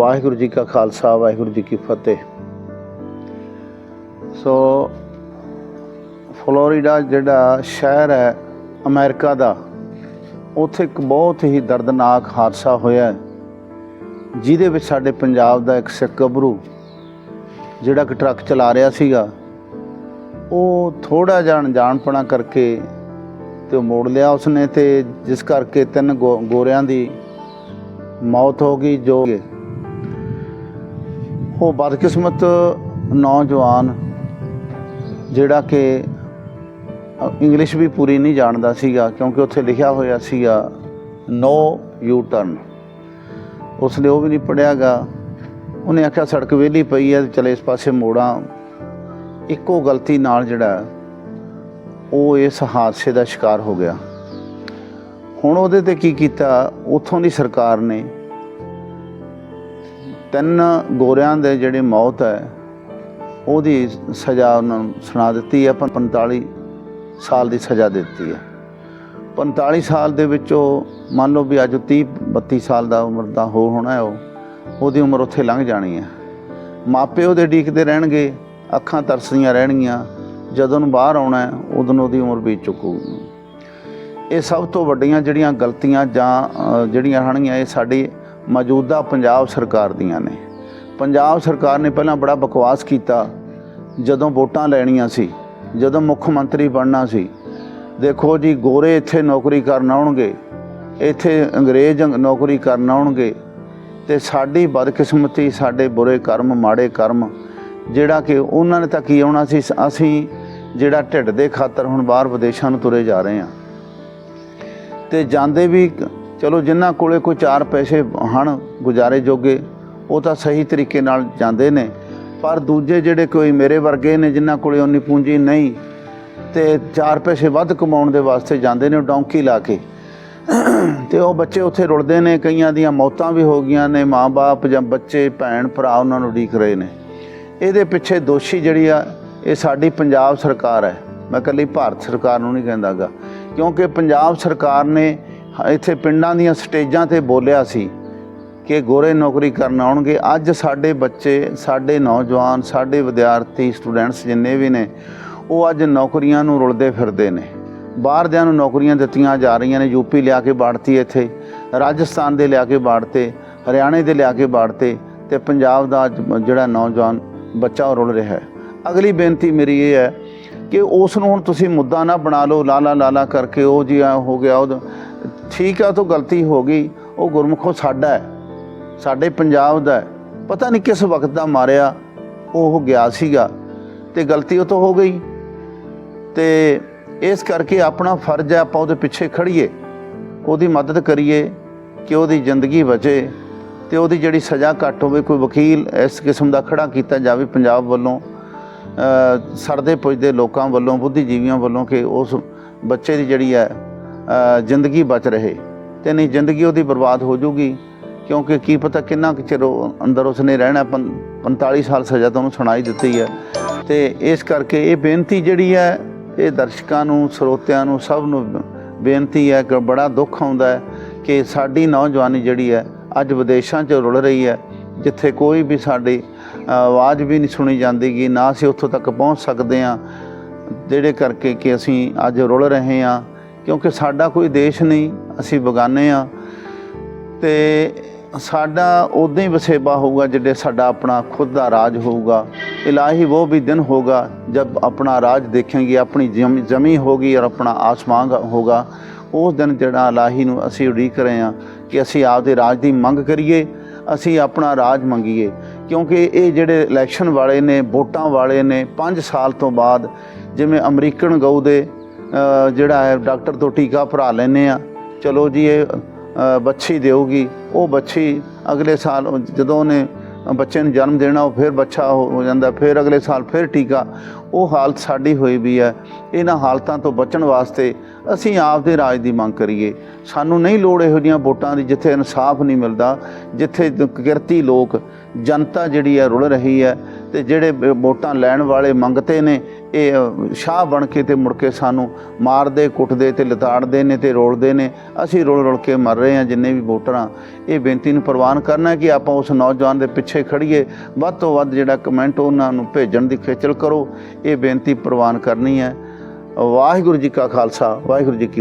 ਵਾਹਿਗੁਰੂ ਜੀ ਕਾ ਖਾਲਸਾ, ਵਾਹਿਗੁਰੂ ਜੀ ਕੀ ਫਤਿਹ। ਸੋ, ਫਲੋਰੀਡਾ ਜਿਹੜਾ ਸ਼ਹਿਰ ਹੈ, ਅਮਰੀਕਾ ਦਾ, ਉੱਥੇ ਇੱਕ ਬਹੁਤ ਹੀ ਦਰਦਨਾਕ ਹਾਦਸਾ ਹੋਇਆ ਜਿਹਦੇ ਵਿੱਚ ਸਾਡੇ ਪੰਜਾਬ ਦਾ ਇੱਕ ਸਿੱਖ ਗੱਭਰੂ ਜਿਹੜਾ ਕਿ ਟਰੱਕ ਚਲਾ ਰਿਹਾ ਸੀਗਾ, ਉਹ ਥੋੜਾ ਜਿਹਾ ਅਣਜਾਣਪਣਾ ਕਰਕੇ ਤੇ ਉਹ ਮੋੜ ਲਿਆ ਉਸਨੇ ਤੇ ਜਿਸ ਕਰਕੇ ਤਿੰਨ ਗੋ- ਗੋਰਿਆਂ ਦੀ ਮੌਤ ਹੋ ਗਈ, ਜੋ ਉਹ ਬਦਕਿਸਮਤ ਨੌਜਵਾਨ ਜਿਹੜਾ ਕਿ ਇੰਗਲਿਸ਼ ਵੀ ਪੂਰੀ ਨਹੀਂ ਜਾਣਦਾ ਸੀਗਾ ਕਿਉਂਕਿ ਉੱਥੇ ਲਿਖਿਆ ਹੋਇਆ ਸੀਗਾ ਨੋ ਯੂ ਟਰਨ ਉਸਨੇ ਉਹ ਵੀ ਨਹੀਂ ਪੜਿਆਗਾ ਉਹਨੇ ਆਖਿਆ, ਸੜਕ ਵਿਹਲੀ ਪਈ ਹੈ ਤੇ ਚਲੇ ਇਸ ਪਾਸੇ ਮੋੜਾਂ। ਇੱਕੋ ਗਲਤੀ ਨਾਲ ਜਿਹੜਾ, ਉਹ ਇਸ ਹਾਦਸੇ ਦਾ ਸ਼ਿਕਾਰ ਹੋ ਗਿਆ। ਹੁਣ ਉਹਦੇ ਤੇ ਕੀ ਕੀਤਾ? ਉਥੋਂ ਦੀ ਸਰਕਾਰ ਨੇ ਤਿੰਨ ਗੋਰਿਆਂ ਦੇ ਜਿਹੜੀ ਮੌਤ ਹੈ ਉਹਦੀ ਸਜ਼ਾ ਉਹਨਾਂ ਨੂੰ ਸੁਣਾ ਦਿੱਤੀ ਹੈ ਪੰ- 45 ਸਾਲ ਦੀ ਸਜ਼ਾ ਦਿੱਤੀ ਹੈ। 45 ਸਾਲ ਦੇ ਵਿੱਚ ਉਹ ਮੰਨ ਲਓ ਵੀ ਅੱਜ 30 32 ਸਾਲ ਦਾ ਉਮਰ ਦਾ ਹੋ ਹੋਣਾ ਹੈ ਉਹ ਉਹਦੀ ਉਮਰ ਉੱਥੇ ਲੰਘ ਜਾਣੀ ਹੈ। ਮਾਪੇ ਉਹਦੇ ਡੀਕਦੇ ਰਹਿਣਗੇ ਅੱਖਾਂ ਤਰਸਦੀਆਂ ਰਹਿਣਗੀਆਂ ਜਦੋਂ ਨੂੰ ਬਾਹਰ ਆਉਣਾ ਹੈ, ਉਦੋਂ ਨੂੰ ਉਹਦੀ ਉਮਰ ਬੀਤ ਚੁੱਕੂਗੀ। ਇਹ ਸਭ ਤੋਂ ਵੱਡੀਆਂ ਜਿਹੜੀਆਂ ਗਲਤੀਆਂ ਜਾਂ ਜਿਹੜੀਆਂ ਹਣਗੀਆਂ ਇਹ ਸਾਡੀ ਮੌਜੂਦਾ ਪੰਜਾਬ ਸਰਕਾਰ ਦੀਆਂ ਨੇ। ਪੰਜਾਬ ਸਰਕਾਰ ਨੇ ਪਹਿਲਾਂ ਬੜਾ ਬਕਵਾਸ ਕੀਤਾ। ਜਦੋਂ ਵੋਟਾਂ ਲੈਣੀਆਂ ਸੀ, ਜਦੋਂ ਮੁੱਖ ਮੰਤਰੀ ਬਣਨਾ ਸੀ, ਦੇਖੋ ਜੀ ਗੋਰੇ ਇੱਥੇ ਨੌਕਰੀ ਕਰਨ ਆਉਣਗੇ, ਇੱਥੇ ਅੰਗਰੇਜ਼ ਨੌਕਰੀ ਕਰਨ ਆਉਣਗੇ, ਤੇ ਸਾਡੀ ਬਦਕਿਸਮਤੀ, ਸਾਡੇ ਬੁਰੇ ਕਰਮ, ਮਾੜੇ ਕਰਮ, ਜਿਹੜਾ ਕਿ ਉਹਨਾਂ ਨੇ ਤਾਂ ਕੀ ਆਉਣਾ ਸੀ, ਅਸੀਂ ਜਿਹੜਾ ਢਿੱਡ ਦੇ ਖਾਤਰ ਹੁਣ ਬਾਹਰ ਵਿਦੇਸ਼ਾਂ ਨੂੰ ਤੁਰੇ ਜਾ ਰਹੇ ਹਾਂ। ਤੇ ਜਾਂਦੇ ਵੀ ਚਲੋ ਜਿਨ੍ਹਾਂ ਕੋਲੇ ਕੋਈ ਚਾਰ ਪੈਸੇ ਹਨ ਗੁਜ਼ਾਰੇ ਜੋਗੇ, ਉਹ ਤਾਂ ਸਹੀ ਤਰੀਕੇ ਨਾਲ ਜਾਂਦੇ ਨੇ। ਪਰ ਦੂਜੇ ਜਿਹੜੇ ਕੋਈ ਮੇਰੇ ਵਰਗੇ ਨੇ, ਜਿਨ੍ਹਾਂ ਕੋਲੇ ਉਨੀ ਪੂੰਜੀ ਨਹੀਂ ਤੇ ਚਾਰ ਪੈਸੇ ਵੱਧ ਕਮਾਉਣ ਦੇ ਵਾਸਤੇ ਜਾਂਦੇ ਨੇ ਡੌਂਕੀ ਲਾ ਕੇ। ਤੇ ਉਹ ਬੱਚੇ ਉੱਥੇ ਰੁਲਦੇ ਨੇ, ਕਈਆਂ ਦੀਆਂ ਮੌਤਾਂ ਵੀ ਹੋ ਗਈਆਂ ਨੇ ਮਾਪੇ ਜਾਂ ਬੱਚੇ, ਭੈਣ, ਭਰਾ ਉਹਨਾਂ ਨੂੰ ਉਡੀਕ ਰਹੇ ਨੇ। ਇਹਦੇ ਪਿੱਛੇ ਦੋਸ਼ੀ ਜਿਹੜੀ ਆ, ਇਹ ਸਾਡੀ ਪੰਜਾਬ ਸਰਕਾਰ ਹੈ। ਮੈਂ ਇਕੱਲੀ ਭਾਰਤ ਸਰਕਾਰ ਨੂੰ ਨਹੀਂ ਕਹਿੰਦਾਗਾ, ਕਿਉਂਕਿ ਪੰਜਾਬ ਸਰਕਾਰ ਨੇ ਇੱਥੇ ਪਿੰਡਾਂ ਦੀਆਂ ਸਟੇਜਾਂ ਤੇ ਬੋਲਿਆ ਸੀ ਕਿ ਗੋਰੇ ਨੌਕਰੀ ਕਰਨ ਆਉਣਗੇ। ਅੱਜ ਸਾਡੇ ਬੱਚੇ, ਸਾਡੇ ਨੌਜਵਾਨ, ਸਾਡੇ ਵਿਦਿਆਰਥੀ, ਸਟੂਡੈਂਟਸ ਜਿੰਨੇ ਵੀ ਨੇ, ਉਹ ਅੱਜ ਨੌਕਰੀਆਂ ਨੂੰ ਰੁਲਦੇ ਫਿਰਦੇ ਨੇ। ਬਾਹਰ ਦਿਆਂ ਨੂੰ ਨੌਕਰੀਆਂ ਦਿੱਤੀਆਂ ਜਾ ਰਹੀਆਂ ਨੇ ਯੂਪੀ ਲਿਆ ਕੇ ਬਾੜਤੀ ਇੱਥੇ, ਰਾਜਸਥਾਨ ਦੇ ਲਿਆ ਕੇ ਬਾੜਤੇ ਹਰਿਆਣੇ ਦੇ ਲਿਆ ਕੇ ਬਾੜਤੇ ਤੇ ਪੰਜਾਬ ਦਾ ਅੱਜ ਜਿਹੜਾ ਨੌਜਵਾਨ ਬੱਚਾ ਉਹ ਰੁਲ ਰਿਹਾ ਹੈ। ਅਗਲੀ ਬੇਨਤੀ ਮੇਰੀ ਇਹ ਹੈ ਕਿ ਉਸ ਨੂੰ ਹੁਣ ਤੁਸੀਂ ਮੁੱਦਾ ਨਾ ਬਣਾ ਲਓ ਲਾਲਾ ਲਾਲਾ ਕਰਕੇ ਉਹ ਜੀ ਹੋ ਗਿਆ, ਉਹ ਠੀਕ ਆ ਉਹ ਤੋਂ ਗਲਤੀ ਹੋ ਗਈ ਉਹ ਗੁਰਮੁਖੋ ਸਾਡਾ ਹੈ ਸਾਡੇ ਪੰਜਾਬ ਦਾ ਪਤਾ ਨਹੀਂ ਕਿਸ ਵਕਤ ਦਾ ਮਾਰਿਆ ਉਹ ਗਿਆ ਸੀਗਾ ਤੇ ਗਲਤੀ ਉਹ ਤੋਂ ਹੋ ਗਈ। ਤੇ ਇਸ ਕਰਕੇ ਆਪਣਾ ਫਰਜ਼ ਹੈ ਆਪਾਂ ਉਹਦੇ ਪਿੱਛੇ ਖੜੀਏ ਉਹਦੀ ਮਦਦ ਕਰੀਏ ਕਿ ਉਹਦੀ ਜ਼ਿੰਦਗੀ ਬਚੇ ਤੇ ਉਹਦੀ ਜਿਹੜੀ ਸਜ਼ਾ ਘੱਟ ਹੋਵੇ ਕੋਈ ਵਕੀਲ ਇਸ ਕਿਸਮ ਦਾ ਖੜਾ ਕੀਤਾ ਜਾਵੇ ਪੰਜਾਬ ਵੱਲੋਂ ਅ, ਸੜਦੇ ਪੁੱਜਦੇ ਲੋਕਾਂ ਵੱਲੋਂ ਬੁੱਧੀਜੀਵੀਆਂ ਵੱਲੋਂ ਕਿ ਉਸ ਬੱਚੇ ਦੀ ਜਿਹੜੀ ਹੈ ਜ਼ਿੰਦਗੀ ਬਚ ਰਹੇ। ਤੇ ਨਹੀਂ, ਜ਼ਿੰਦਗੀ ਉਹਦੀ ਬਰਬਾਦ ਹੋ ਜੂਗੀ, ਕਿਉਂਕਿ ਕੀ ਪਤਾ ਕਿੰਨਾ ਕੁ ਚਿਰ ਅੰਦਰ ਉਸਨੇ ਰਹਿਣਾ, ਪੰ- 45 ਸਾਲ ਸਜ਼ਾ ਤਾਂ ਉਹਨੂੰ ਸੁਣਾਈ ਦਿੱਤੀ ਹੈ। ਤੇ ਇਸ ਕਰਕੇ ਇਹ ਬੇਨਤੀ ਜਿਹੜੀ ਹੈ, ਇਹ ਦਰਸ਼ਕਾਂ ਨੂੰ, ਸਰੋਤਿਆਂ ਨੂੰ, ਸਭ ਨੂੰ ਬੇਨਤੀ ਹੈ ਕਿ ਬੜਾ ਦੁੱਖ ਆਉਂਦਾ ਹੈ ਕਿ ਸਾਡੀ ਨੌਜਵਾਨੀ ਜਿਹੜੀ ਹੈ, ਅੱਜ ਵਿਦੇਸ਼ਾਂ 'ਚ ਰੁਲ ਰਹੀ ਹੈ, ਜਿੱਥੇ ਕੋਈ ਵੀ ਸਾਡੀ ਆਵਾਜ਼ ਵੀ ਨਹੀਂ ਸੁਣੀ ਜਾਂਦੀਗੀ ਨਾ ਅਸੀਂ ਉੱਥੋਂ ਤੱਕ ਪਹੁੰਚ ਸਕਦੇ ਹਾਂ, ਜਿਹੜੇ ਕਰਕੇ ਕਿ ਅਸੀਂ ਅੱਜ ਰੁਲ ਰਹੇ ਹਾਂ। ਕਿਉਂਕਿ ਸਾਡਾ ਕੋਈ ਦੇਸ਼ ਨਹੀਂ, ਅਸੀਂ ਬਗਾਨੇ ਹਾਂ। ਤੇ ਸਾਡਾ ਉਦਾਂ ਹੀ ਵਸੇਬਾ ਹੋਊਗਾ ਜਿੱਡੇ ਸਾਡਾ ਆਪਣਾ ਖੁਦ ਦਾ ਰਾਜ ਹੋਊਗਾ। ਇਲਾਹੀ ਉਹ ਵੀ ਦਿਨ ਹੋਗਾ ਜਦ ਆਪਣਾ ਰਾਜ ਦੇਖेंगे ਆਪਣੀ ਜ਼ਮੀ ਜ਼ਮੀ ਹੋਗੀ ਔਰ ਆਪਣਾ ਆਸਮਾਨ ਹੋਗਾ ਉਸ ਦਿਨ ਜਿਹੜਾ ਇਲਾਹੀ ਨੂੰ ਅਸੀਂ ਉਡੀਕ ਰਹੇ ਹਾਂ ਕਿ ਅਸੀਂ ਆਪਦੇ ਰਾਜ ਦੀ ਮੰਗ ਕਰੀਏ, ਅਸੀਂ ਆਪਣਾ ਰਾਜ ਮੰਗੀਏ। ਕਿਉਂਕਿ ਇਹ ਜਿਹੜੇ ਇਲੈਕਸ਼ਨ ਵਾਲੇ ਨੇ, ਵੋਟਾਂ ਵਾਲੇ ਨੇ 5 ਸਾਲ ਤੋਂ ਬਾਅਦ ਜਿਵੇਂ ਅਮਰੀਕਨ ਗਊ ਦੇ ਜਿਹੜਾ ਹੈ ਡਾਕਟਰ ਤੋਂ ਟੀਕਾ ਭਰਾ ਲੈਨੇ ਆ ਚਲੋ ਜੀ ਇਹ ਅ, ਬੱਚੀ ਦੇਊਗੀ। ਉਹ ਬੱਚੀ ਅਗਲੇ ਸਾਲ ਜਦੋਂ ਉਹਨੇ ਬੱਚੇ ਨੂੰ ਜਨਮ ਦੇਣਾ ਉਹ ਫਿਰ ਬੱਚਾ ਹੋ ਹੋ ਜਾਂਦਾ। ਫਿਰ ਅਗਲੇ ਸਾਲ ਫਿਰ ਟੀਕਾ। ਉਹ ਹਾਲਤ ਸਾਡੀ ਹੋਈ ਵੀ ਹੈ। ਇਹਨਾਂ ਹਾਲਤਾਂ ਤੋਂ ਬਚਣ ਵਾਸਤੇ ਅਸੀਂ ਆਪ ਦੇ ਰਾਜ ਦੀ ਮੰਗ ਕਰੀਏ। ਸਾਨੂੰ ਨਹੀਂ ਲੋੜ ਇਹੋ ਜਿਹੀਆਂ ਵੋਟਾਂ ਦੀ ਜਿੱਥੇ ਇਨਸਾਫ ਨਹੀਂ ਮਿਲਦਾ ਜਿੱਥੇ ਕਿਰਤੀ ਲੋਕ ਜਨਤਾ ਜਿਹੜੀ ਹੈ ਰੁਲ ਰਹੀ ਹੈ ਤੇ ਜਿਹੜੇ ਵੋਟਾਂ ਲੈਣ ਵਾਲੇ ਮੰਗਤੇ ਨੇ ਇਹ ਸ਼ਾਹ ਬਣ ਕੇ ਤੇ ਮੁੜ ਕੇ ਸਾਨੂੰ ਮਾਰਦੇ, ਕੁੱਟਦੇ ਤੇ ਲਤਾੜਦੇ ਨੇ ਤੇ ਰੋਲਦੇ ਨੇ। ਅਸੀਂ ਰੋਲ ਰੋਲ ਕੇ ਮਰ ਰਹੇ ਹਾਂ, ਜਿੰਨੇ ਵੀ ਵੋਟਰਾਂ ਇਹ ਬੇਨਤੀ ਨੂੰ ਪ੍ਰਵਾਨ ਕਰਨਾ ਕਿ ਆਪਾਂ ਉਸ ਨੌਜਵਾਨ ਦੇ ਪਿੱਛੇ ਖੜੀਏ ਵੱਧ ਤੋਂ ਵੱਧ ਜਿਹੜਾ ਕਮੈਂਟ ਉਹਨਾਂ ਨੂੰ ਭੇਜਣ ਦੀ ਖੇਚਲ ਕਰੋ। ਇਹ ਬੇਨਤੀ ਪ੍ਰਵਾਨ ਕਰਨੀ ਹੈ। ਵਾਹਿਗੁਰੂ ਜੀ ਕਾ ਖਾਲਸਾ, ਵਾਹਿਗੁਰੂ ਜੀ ਕੀ